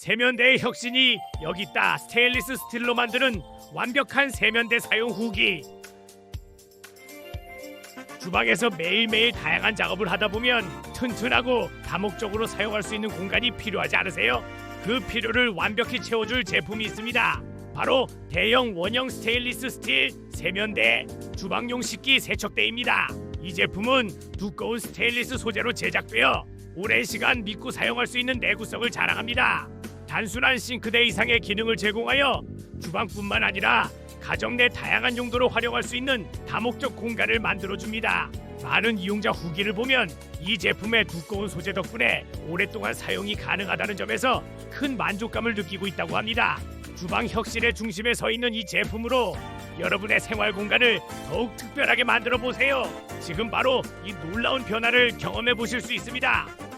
세면대의 혁신이 여기 있다. 스테인리스 스틸로 만드는 완벽한 세면대 사용 후기. 주방에서 매일매일 다양한 작업을 하다 보면 튼튼하고 다목적으로 사용할 수 있는 공간이 필요하지 않으세요? 그 필요를 완벽히 채워줄 제품이 있습니다. 바로 대형 원형 스테인리스 스틸 세면대 주방용 식기 세척대입니다. 이 제품은 두꺼운 스테인리스 소재로 제작되어 오랜 시간 믿고 사용할 수 있는 내구성을 자랑합니다. 단순한 싱크대 이상의 기능을 제공하여 주방뿐만 아니라 가정 내 다양한 용도로 활용할 수 있는 다목적 공간을 만들어 줍니다. 많은 이용자 후기를 보면 이 제품의 두꺼운 소재 덕분에 오랫동안 사용이 가능하다는 점에서 큰 만족감을 느끼고 있다고 합니다. 주방 혁신의 중심에 서 있는 이 제품으로 여러분의 생활 공간을 더욱 특별하게 만들어 보세요. 지금 바로 이 놀라운 변화를 경험해 보실 수 있습니다.